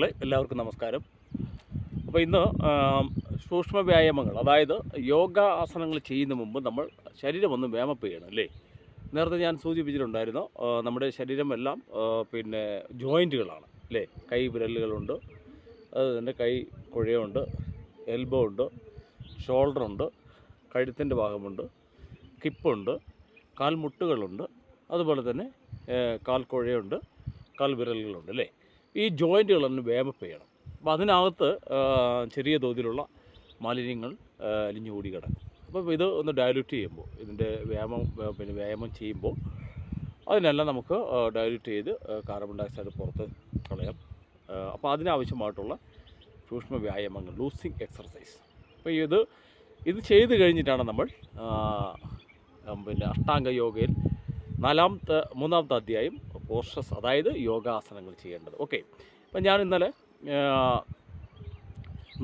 മക്കളെ എല്ലാവർക്കും നമസ്കാരം. അപ്പോൾ ഇന്ന് സൂക്ഷ്മ വ്യായാമങ്ങൾ അതായത് യോഗ ആസനങ്ങൾ ചെയ്യുന്ന മുമ്പ് നമ്മൾ ശരീരം ഒന്ന് വ്യാമപ്പ് ചെയ്യണം അല്ലേ? നേരത്തെ ഞാൻ സൂചിപ്പിച്ചിട്ടുണ്ടായിരുന്നു നമ്മുടെ ശരീരം എല്ലാം പിന്നെ ജോയിന്റുകളാണ് അല്ലേ? കൈ വിരലുകളുണ്ട് അതുതന്നെ കൈ കുഴയുണ്ട് എൽബോ ഉണ്ട് ഷോൾഡർ ഉണ്ട് കഴുത്തിന്റെ ഭാഗമുണ്ട് കിപ്പുണ്ട് കാൽമുട്ടുകളുണ്ട് അതുപോലെ തന്നെ കാൽ കുഴയുണ്ട് കാൽ വിരലുകളുണ്ട് അല്ലേ? ഈ ജോയിന്റുകളൊന്ന് വേമപ്പ് ചെയ്യണം. അപ്പോൾ അതിനകത്ത് ചെറിയ തോതിലുള്ള മാലിന്യങ്ങൾ അലിഞ്ഞു അലിഞ്ഞുകൂടി കിടക്കും. അപ്പോൾ ഇത് ഒന്ന് ഡയലൂട്ട് ചെയ്യുമ്പോൾ ഇതിന്റെ വ്യായാമം പിന്നെ വ്യായാമം ചെയ്യുമ്പോൾ അതിനെല്ലാം നമുക്ക് ഡയലൂട്ട് ചെയ്ത് കാർബൺ ഡയോക്സൈഡ് പുറത്ത് കളയാം. അപ്പോൾ അതിനാവശ്യമായിട്ടുള്ള സൂക്ഷ്മ വ്യായാമങ്ങൾ ലൂസിങ് എക്സർസൈസ് അപ്പോൾ ഇത് ഇത് ചെയ്ത് കഴിഞ്ഞിട്ടാണ് നമ്മൾ പിന്നെ അഷ്ടാംഗ യോഗയിൽ നാലാമത്തെ മൂന്നാമത്തെ അധ്യായം പോസ്റ്റസ് അതായത് യോഗാസനങ്ങൾ ചെയ്യേണ്ടത്. ഓക്കെ. അപ്പം ഞാൻ ഇന്നലെ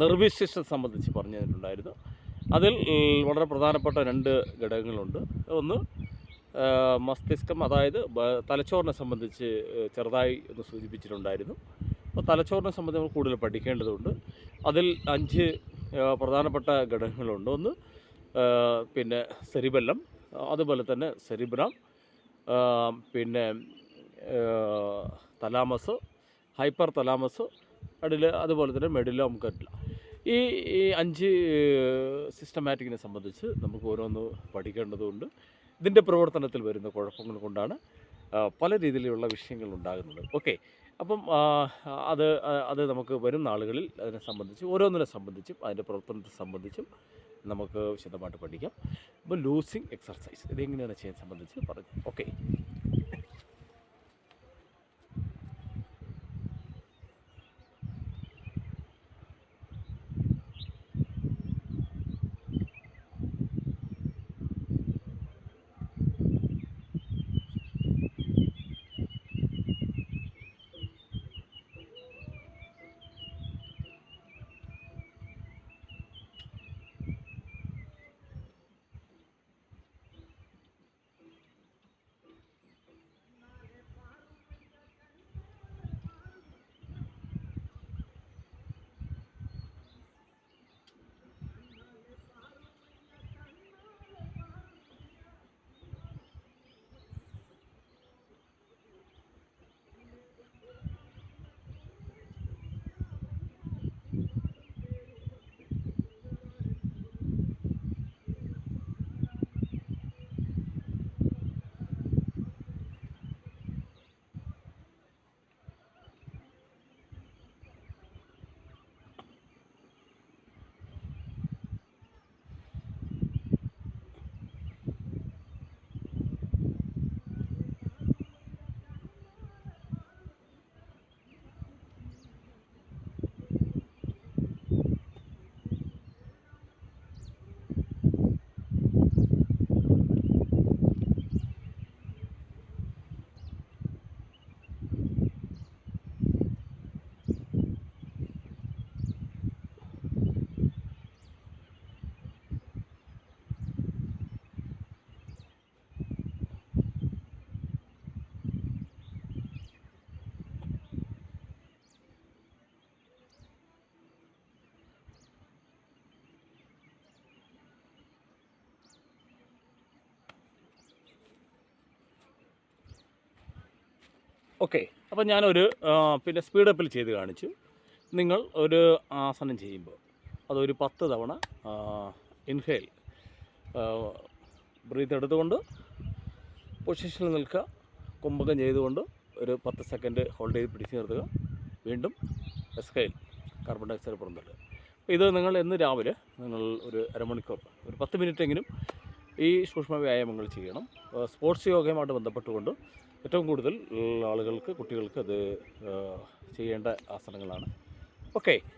നിർവിശേഷം സംബന്ധിച്ച് പറഞ്ഞു തന്നിട്ടുണ്ടായിരുന്നു അതിൽ വളരെ പ്രധാനപ്പെട്ട രണ്ട് ഘടകങ്ങളുണ്ട്. ഒന്ന് മസ്തിഷ്കം അതായത് തലച്ചോറിനെ സംബന്ധിച്ച് ചെറുതായി ഒന്ന് സൂചിപ്പിച്ചിട്ടുണ്ടായിരുന്നു. അപ്പോൾ തലച്ചോറിനെ സംബന്ധിച്ച് നമ്മൾ കൂടുതൽ പഠിക്കേണ്ടതുണ്ട്. അതിൽ അഞ്ച് പ്രധാനപ്പെട്ട ഘടകങ്ങളുണ്ട്. ഒന്ന് പിന്നെ സെരിബെല്ലം അതുപോലെ തന്നെ സെറിബ്രം ആ, പിന്നെ തലാമസ് ഹൈപ്പർ തലാമസ് അടിൽ അതുപോലെ തന്നെ മെഡിലോം കട്ടില ഈ ഈ അഞ്ച് സിസ്റ്റമാറ്റിക്കിനെ സംബന്ധിച്ച് നമുക്ക് ഓരോന്ന് പഠിക്കേണ്ടതുണ്ട്. ഇതിന്റെ പ്രവർത്തനത്തിൽ വരുന്ന കുഴപ്പങ്ങൾ കൊണ്ടാണ് പല രീതിയിലുള്ള വിഷയങ്ങൾ ഉണ്ടാകുന്നത്. ഓക്കെ. അപ്പം അത് അത് നമുക്ക് വരും നാളുകളിൽ അതിനെ സംബന്ധിച്ച് ഓരോന്നിനെ സംബന്ധിച്ചും അതിന്റെ പ്രവർത്തനത്തെ സംബന്ധിച്ചും നമുക്ക് വിശദമായിട്ട് പഠിക്കാം. അപ്പോൾ ലൂസിങ് എക്സർസൈസ് ഇതെങ്ങനെയാണ് ചെയ്യാൻ സംബന്ധിച്ച് പറഞ്ഞു. Okay okay. അപ്പം ഞാനൊരു പിന്നെ സ്പീഡപ്പിൽ ചെയ്ത് കാണിച്ചു. നിങ്ങൾ ഒരു ആസനം ചെയ്യുമ്പോൾ അതൊരു പത്ത് തവണ ഇൻഹെയിൽ ബ്രീത്ത് എടുത്തുകൊണ്ട് പൊസിഷനിൽ നിൽക്കുക കുംഭകം ചെയ്തുകൊണ്ട് ഒരു പത്ത് സെക്കൻഡ് ഹോൾഡ് ചെയ്ത് പിടിച്ച് നിർത്തുക. വീണ്ടും എസ്കൈൽ കാർബൺ ഡയോക്സൈഡ് പുറന്തള്ളുക. അപ്പോൾ ഇത് നിങ്ങൾ എന്ന് രാവിലെ നിങ്ങൾ ഒരു അരമണിക്കൂർ ഒരു പത്ത് മിനിറ്റെങ്കിലും ഈ സൂക്ഷ്മ വ്യായാമങ്ങൾ ചെയ്യണം. സ്പോർട്സ് യോഗയുമായിട്ട് ബന്ധപ്പെട്ടുകൊണ്ട് ഏറ്റവും കൂടുതൽ ആളുകൾക്ക് കുട്ടികൾക്ക് അത് ചെയ്യേണ്ട ആസനങ്ങളാണ്. ഓക്കെ